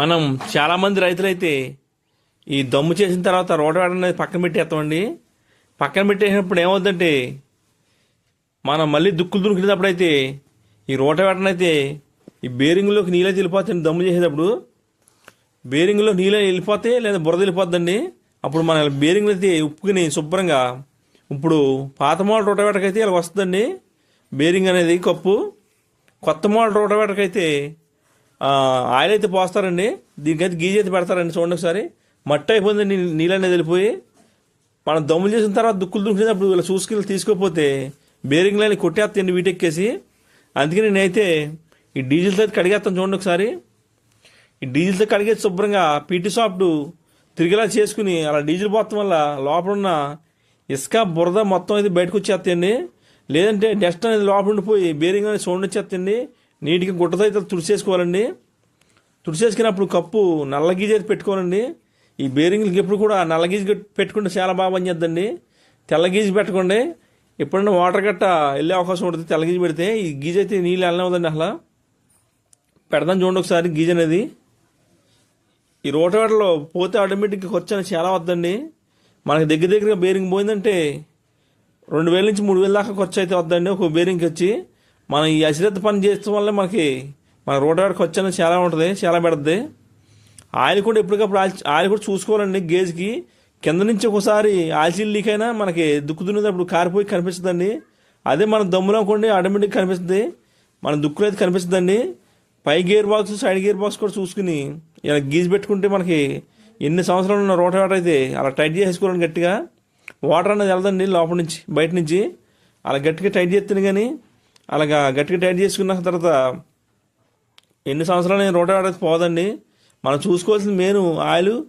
మనం చాలామంది రైతులైతే ఈ దమ్ము చేసిన తర్వాత రోటవేటర్ అనేది పక్కన పెట్టేస్తామండి. పక్కన పెట్టేసినప్పుడు ఏమవుతుందంటే మనం మళ్ళీ దుక్కులు దునికినప్పుడు అయితే ఈ రోటవేటర్ అయితే ఈ బేరింగ్లోకి నీళ్ళే వెళ్ళిపోతుంది దమ్ము చేసేటప్పుడు. బేరింగ్లో నీళ్ళే వెళ్ళిపోతే లేదా బురద వెళ్ళిపోతుందండి అప్పుడు మన బేరింగ్లు అయితే ఉప్పుకుని శుభ్రంగా ఇప్పుడు పాత మోడల్ రోటవేటకైతే ఇలా వస్తుందండి. బేరింగ్ అనేది కప్పు. కొత్త మోడల్ రోటవేటకైతే ఆయిల్ అయితే పోస్తారండి. దీనికైతే గీజీ అయితే పెడతారండి చూడండి ఒకసారి. మట్టి అయిపోయిందండి నీళ్ళు అనేది వెళ్ళిపోయి మనం దమ్ములు చేసిన తర్వాత దుక్కులు దుంకినప్పుడు ఇలా చూసుకెళ్ళి తీసుకోకపోతే బేరింగ్ లైన్ కొట్టేస్తాయండి వీటెక్కేసి. అందుకని నేనైతే ఈ డీజిల్తో అయితే కడిగేస్తాను చూడండి ఒకసారి. ఈ డీజిల్తో కడిగేసి శుభ్రంగా పీటీ సాఫ్ట్ తిరిగేలా చేసుకుని అలా డీజిల్ పోతాం వల్ల లోపల ఉన్న ఇసుక బురద మొత్తం అయితే బయటకు వచ్చేస్తాయండి. లేదంటే డస్ట్ అనేది లోపల ఉండిపోయి బేరింగ్ అనేది సౌండ్ వచ్చేస్తాయండి నీటికి గుట్టతో అయితే తుడిచేసుకోవాలండి. తుడిచేసుకున్నప్పుడు కప్పు నల్ల పెట్టుకోనండి అయితే ఈ బేరింగ్లకి ఎప్పుడు కూడా నల్లగీజ్ పెట్టుకుంటే చాలా బాగా పనిచేద్దండి. తెల్లగీజు పెట్టకండి. ఎప్పుడైనా వాటర్ గట్ట వెళ్ళే అవకాశం ఉంటుంది. తెల్లగీజు పెడితే ఈ గీజ అయితే నీళ్ళు వెళ్ళనివ్వదండి అసలు. పెడదాం చూడండి ఒకసారి గీజ్ అనేది. ఈ రోటవేటలో పోతే ఆటోమేటిక్గా ఖర్చు అనేది చాలా వద్దండి. మనకి దగ్గర దగ్గరగా బేరింగ్ పోయిందంటే రెండు వేల నుంచి మూడు వేల దాకా ఖర్చు అయితే వద్దండి. ఒక బేరింగ్కి వచ్చి మనం ఈ అశ్రద్ధ పని చేస్తాం వల్ల మనకి మన రోటవేటర్ ఖర్చు చాలా ఉంటుంది చాలా పెడుతుంది ఆయిల్ కూడా ఎప్పటికప్పుడు ఆయిల్ ఆయిల్ కూడా చూసుకోవాలండి గేజ్కి. కింద నుంచి ఒకసారి ఆయిల్ లీక్ అయినా మనకి దుక్కు దున్నేటప్పుడు కారిపోయి కనిపిస్తుందండి. అదే మన దమ్ములో అనుకోండి ఆటోమేటిక్ కనిపిస్తుంది. మన దుక్కులు అయితే కనిపిస్తుందండి. పై gear box side gear box కూడా చూసుకుని ఇలా గీజ్ పెట్టుకుంటే మనకి ఎన్ని సంవత్సరాలు ఉన్న రోటవేటర్ అయితే అలా టైట్ చేసుకోవాలని గట్టిగా. వాటర్ అనేది వెళ్దండి లోపల నుంచి బయట నుంచి. అలా గట్టిగా టైట్ చేస్తేనే కానీ అలాగా గట్టిగా టైట్ చేసుకున్న తర్వాత ఎన్ని సంవత్సరాలు నేను రోటవేటర్ ఆడకపోదండి. పోదండి మనం చూసుకోవాల్సిన మెయిన్ ఆయిల్